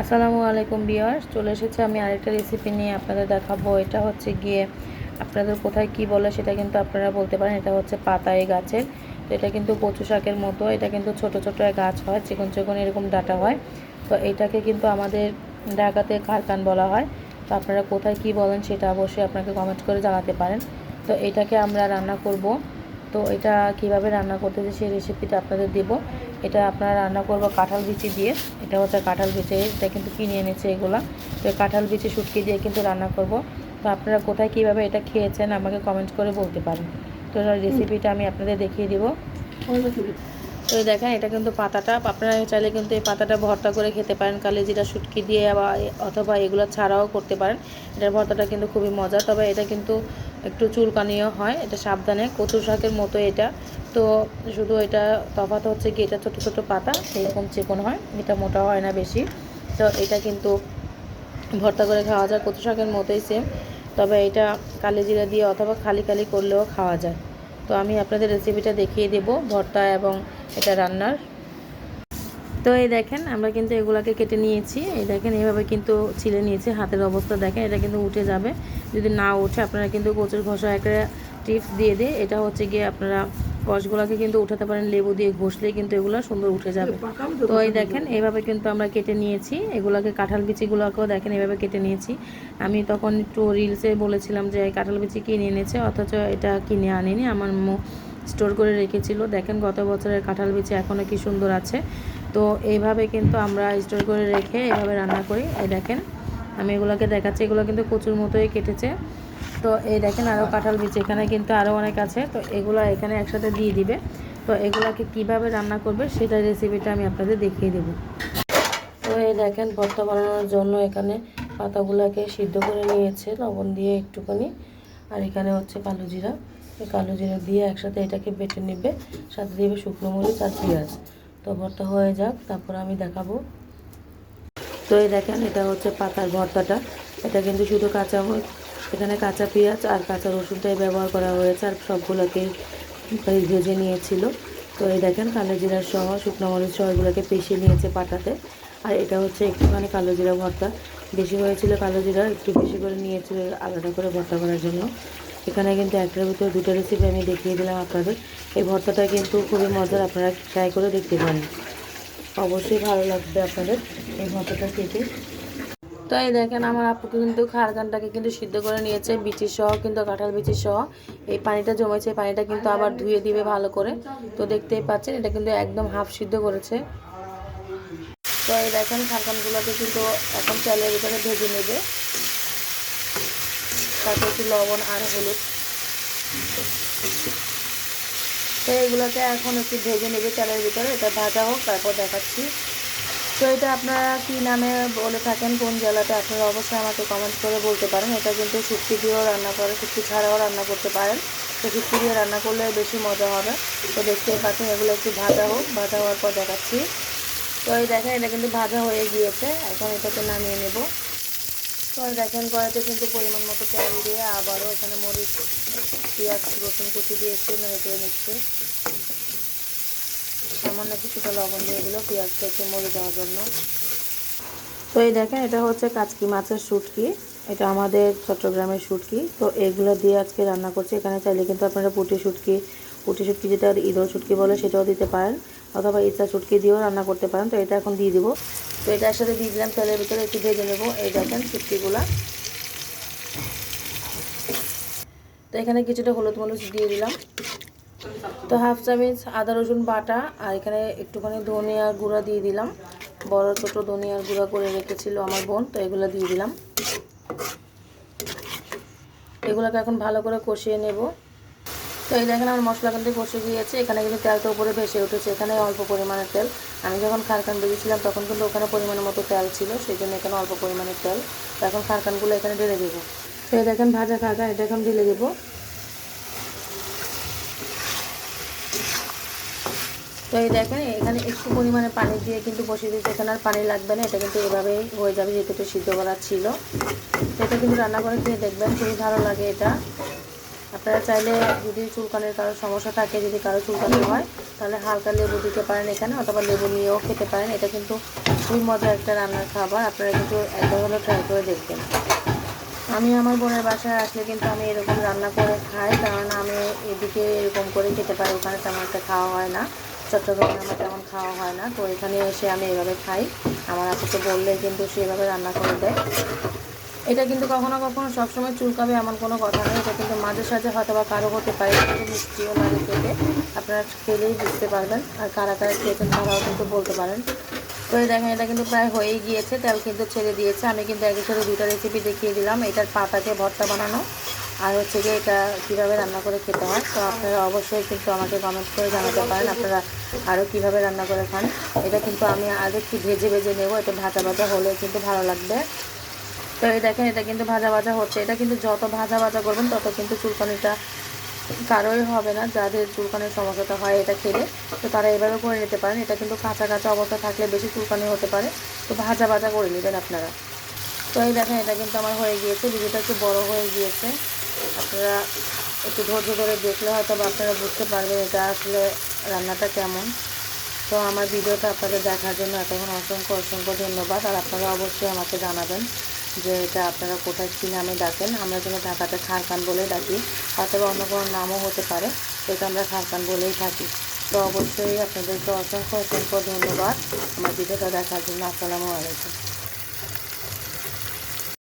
আসসালামু আলাইকুম বিয়ার্স চলে এসেছে আমি আরেকটা রেসিপি নিয়ে আপনাদের দেখাবো। এটা হচ্ছে গিয়ে আপনাদের কোথায় কি বলে সেটা কিন্তু আপনারা বলতে পারেন। এটা হচ্ছে পাতায় গাছের, তো এটা কিন্তু কচু শাকের মতো। এটা কিন্তু ছোট ছোট গাছ হয়, চিকন চিকন এরকম ডাটা হয়। তো এটাকে কিন্তু আমাদের ঢাকাতে কারকান বলা হয়। তো আপনারা কোথায় কি বলেন সেটা অবশ্যই আপনাকে কমেন্ট করে জানাতে পারেন। তো এটাকে আমরা রান্না করব। তো এটা কীভাবে রান্না করতে করতেছে সেই রেসিপিটা আপনাদের দেব। এটা আপনারা রান্না করব কাঁঠাল বিচি দিয়ে। এটা হচ্ছে কাঁঠাল বিচি, এটা কিন্তু কিনে এনেছে এগুলা। তো কাঁঠাল বিচি শুটকি দিয়ে কিন্তু রান্না করব। তো আপনারা কোথায় কীভাবে এটা খেয়েছেন আমাকে কমেন্ট করে বলতে পারেন। তো রেসিপিটা আমি আপনাদের দেখিয়ে দিব। তো দেখেন, এটা কিন্তু পাতাটা। আপনারা চাইলে কিন্তু এই পাতাটা ভর্তা করে খেতে পারেন। কালিজিরা শুটকি দিয়ে বা অথবা এগুলো ছাড়াও করতে পারেন। এটার ভর্তাটা কিন্তু খুবই মজা তবে এটা কিন্তু একটু চুলকানিও হয়, এটা সাবধানে। কচু শাকের মতো এটা। তো শুধু এটা তফাৎ হচ্ছে কি, এটা ছোটো ছোটো পাতা এরকম চিকন হয়, এটা মোটা হয় না বেশি। তো এটা কিন্তু ভর্তা করে খাওয়া যায়, কচু শাকের মতোই সেম তবে এটা কালি জিরা দিয়ে অথবা খালি খালি করলেও খাওয়া যায়। তো আমি আপনাদের রেসিপিটা দেখিয়ে দেব, ভর্তা এবং এটা রান্নার। তো এই দেখেন আমরা কিন্তু এগুলাকে কেটে নিয়েছি। এই দেখেন এইভাবে কিন্তু ছিলে নিয়েছি। হাতের অবস্থা দেখেন এটা কিন্তু উঠে যাবে। যদি না উঠে আপনারা কিন্তু কচুর ঘষা একটা টিপস দিয়ে দিয়ে এটা হচ্ছে গিয়ে আপনারা কষগুলোকে কিন্তু উঠাতে পারেন লেবু দিয়ে ঘষলে কিন্তু এগুলো সুন্দর উঠে যাবে। তো এই দেখেন এইভাবে কিন্তু আমরা কেটে নিয়েছি। এগুলোকে কাঁঠাল বিচিগুলোকেও দেখেন এইভাবে কেটে নিয়েছি। আমি তখন একটু রিলসে বলেছিলাম যে কাঁঠাল বিচি কিনে এনেছে অথচ এটা কিনে আনিনি। আমার স্টোর করে রেখেছিল। দেখেন গত বছরের কাঁঠাল বিচি এখনও কি সুন্দর আছে। তো এইভাবে কিন্তু আমরা স্টোর করে রেখে এভাবে রান্না করি। এই দেখেন, আমি এগুলোকে দেখাচ্ছি। এগুলো কিন্তু কচুর মতোই কেটেছে। তো এই দেখেন আরও কাঁঠাল বিচি, এখানে কিন্তু আরও অনেক আছে। তো এগুলো এখানে একসাথে দিয়ে দিবে। তো এগুলাকে কীভাবে রান্না করবে সেটা রেসিপিটা আমি আপনাদের দেখিয়ে দেব। তো এই দেখেন, ভর্তা বানানোর জন্য এখানে পাতাগুলোকে সিদ্ধ করে নিয়েছে, লবণ দিয়ে একটুখানি। আর এখানে হচ্ছে কালো জিরা। কালো জিরা দিয়ে একসাথে এটাকে বেটে নেবে। সাথে দিবে শুকনো মরিচ আর পেঁয়াজ। তো ভর্তা হয়ে যাক, তারপর আমি দেখাবো। তো এই দেখেন, এটা হচ্ছে পাতার ভর্তাটা। এটা কিন্তু শুধু কাঁচা এখানে কাঁচা পেঁয়াজ আর কাঁচা রসুনটাই ব্যবহার করা হয়েছে, আর সবগুলোকে ভেজে নিয়েছিল। তো এই দেখেন, কালো জিরা সহ শুকনো মরিচ সহ এগুলোকে পেশিয়ে নিয়েছে পাটাতে। আর এটা হচ্ছে একটুখানি কালো জিরা ভর্তা। বেশি হয়েছিল কালো জিরা, একটু বেশি করে নিয়েছিল আলাদা করে ভর্তা করার জন্য। এখানে কিন্তু একটার ভিতরে দুটো রেসিপি আমি দেখিয়ে দিলাম আপনাদের। এই ভর্তাটা কিন্তু খুবই মজার, আপনারা ট্রাই করে দেখতে পারেন। অবশ্যই ভালো লাগবে আপনাদের এই ভর্তাটা খেতে। তো এই দেখেন, আমার আপু কিন্তু খারগানটাকে কিন্তু সিদ্ধ করে নিয়েছে, বিচি সহ কিন্তু কাঁঠাল বিচি সহ। এই পানিটা জমেছে পানিটা কিন্তু আবার ধুয়ে দিবে ভালো করে। তো দেখতেই পাচ্ছেন, এটা কিন্তু একদম হাফ সিদ্ধ করেছে। তো এই দেখেন, খারগানগুলোকে কিন্তু এখন চালের ভিতরে ভেজে নেবে। তারপর একটু লবণ আর হলুদ। তো এগুলোকে এখন একটু ভেজে নেবে চালের ভিতরে, এটা ভাজা হোক, তারপর দেখাচ্ছি। তো এটা আপনারা কী নামে বলে থাকেন, কোন জেলাতে আপনারা অবশ্যই আমাকে কমেন্ট করে বলতে পারেন। এটা কিন্তু শুক্তি দিয়েও রান্না করে শুক্তি ছাড়াও রান্না করতে পারেন। তো শুক্তি দিয়ে রান্না করলে বেশি মজা হবে। তো দেখতেই পাচ্ছেন, এগুলো একটু ভাজা হোক, ভাজা হওয়ার পর দেখাচ্ছি। তো এই দেখেন, এটা কিন্তু ভাজা হয়ে গিয়েছে। এখন এটাকে নামিয়ে নেব। তো দেখেন কড়াইতে কিন্তু পরিমাণ মতো তেল দিয়ে আবারও এখানে মরিচ, পেঁয়াজ, রসুন কুচি দিয়ে একটু নেড়ে নিচ্ছে। সামান্য কিছুটা লবণ দিয়ে দিল পেঁয়াজটা একটু মরে যাওয়ার জন্য। তো এই দেখেন, এটা হচ্ছে কাচকি মাছের শুটকি। এটা আমাদের চট্টগ্রামের শুটকি। তো এগুলো দিয়ে আজকে রান্না করছি। এখানে চাইলে কিন্তু আপনারা পুটি শুটকি পুটি শুটকি যেটা ঈদল শুটকি বলে সেটাও দিতে পারেন। অথবা ইচ্ছা শুটকি দিয়েও রান্না করতে পারেন। তো এটা এখন দিয়ে দিব। তো এটার সাথে দিয়ে দিলাম, তেলের ভিতরে একটু ভেজে নেব। এই দেখেন শুটকিগুলা তো এখানে কিছুটা হলুদ মরিচ দিয়ে দিলাম। তো হাফ চামচ আদা, রসুন বাটা আর এখানে একটুখানি ধনিয়ার গুঁড়া দিয়ে দিলাম। বড় ছোট ধনিয়ার গুঁড়া করে রেখেছিল আমার বোন, তো এগুলো দিয়ে দিলাম। এগুলোকে এখন ভালো করে কষিয়ে নেব। তো এই দেখেন আমার মশলা কিন্তু কষে গিয়েছে। এখানে কিন্তু তেলটা উপরে ভেসে উঠেছে। এখানে অল্প পরিমাণের তেল। আমি যখন খারখান বেরিয়েছিলাম তখন কিন্তু ওখানে পরিমাণের মতো তেল ছিল। সেই জন্য এখানে অল্প পরিমাণের তেল। তো এখন খারখানগুলো এখানে ঢেলে দেবো। তো এই দেখেন ভাজা খারখান এটা এখন ঢেলে দেবো। তো এই দেখেন, এখানে একটু পরিমাণে পানি দিয়ে কিন্তু বসিয়ে দিয়েছে। এখানে আর পানি লাগবে না। এটা কিন্তু এভাবেই হয়ে যাবে, যেহেতু সিদ্ধ করা ছিল। এটা কিন্তু রান্না করে খেয়ে দেখবেন, খুবই ভালো লাগে এটা। আপনারা চাইলে যদি চুলকানির কারও সমস্যা থাকে, যদি কারও চুলকানি হয়, তাহলে হালকা লেবু দিতে পারেন এখানে, অথবা লেবু নিয়েও খেতে পারেন। এটা কিন্তু খুবই মজার একটা রান্নার খাবার, আপনারা কিন্তু একবার হলেও ট্রাই করে দেখবেন। আমি আমার বোনের বাসায় আসলে কিন্তু আমি এরকম রান্না করে খাই, কারণ আমি এদিকে এরকম করে খেতে পারি, ওখানে তেমন একটা খাওয়া হয় না। চট্টগ্রামে আমার তেমন খাওয়া হয় না, তো এখানে এসে আমি এভাবে খাই। আমার আপুকে বললে কিন্তু সেভাবে রান্না করে দেয়। এটা কিন্তু কখনো কখনো সবসময় চুলকাবে এমন কোনো কথা নেই এটা কিন্তু মাঝে সাঝে হয়তো বা কারও হতে পারে মিষ্টিও লাগে খেতে আপনারা খেলেই বুঝতে পারবেন আর কারা কারা খেয়েছেন তারাও কিন্তু বলতে পারেন। তো এই দেখেন, এটা কিন্তু প্রায় হয়েই গিয়েছে, তেল কিন্তু ছেড়ে দিয়েছে। আমি কিন্তু একের সাথে দুটো রেসিপি দেখিয়ে দিলাম। এটার পাতাকে ভর্তা বানানো আর হচ্ছে গিয়ে এটা কীভাবে রান্না করে খেতে হয়। তো আপনারা অবশ্যই কিন্তু আমাকে কমেন্ট করে জানাতে পারেন, আপনারা আরও কীভাবে রান্না করে খান। এটা কিন্তু আমি আগে একটু ভেজে ভেজে নেব। এটা ভাজা ভাজা হলে কিন্তু ভালো লাগবে। তো এই দেখেন, এটা কিন্তু ভাজা ভাজা হচ্ছে। এটা কিন্তু যত ভাজা ভাজা করবেন, তত কিন্তু চুলকানিটা কারোই হবে না। যাদের চুলকানির সমস্যাটা হয় এটা খেলে, তো তারা এভাবে করে নিতে পারেন। এটা কিন্তু কাঁচা কাঁচা অবস্থা থাকলে বেশি চুলকানি হতে পারে। তো ভাজা ভাজা করে নেবেন আপনারা। তো এই দেখেন, এটা কিন্তু আমার হয়ে গিয়েছে। ভিডিওটা একটু বড় হয়ে গিয়েছে। আপনারা একটু ধৈর্য ধরে দেখলে হয়তো আপনারা বুঝতে পারবেন এটা আসলে রান্নাটা কেমন। তো আমার ভিডিওটা আপনাদের দেখার জন্য এতক্ষণ অসংখ্য অসংখ্য ধন্যবাদ। আর আপনারা অবশ্যই আমাকে জানাবেন যে এটা আপনারা কোথায় কী নামে ডাকেন, আমরা যেন ঢাকাতে খারকান বলেই ডাকি, অথবা অন্য কোনো নামও হতে পারে, সেটা আমরা খারকান বলেই থাকি। তো অবশ্যই আপনাদেরকে অসংখ্য অসংখ্য ধন্যবাদ। আমার ভিডিওটা দেখার জন্য আসসালামু আলাইকুম।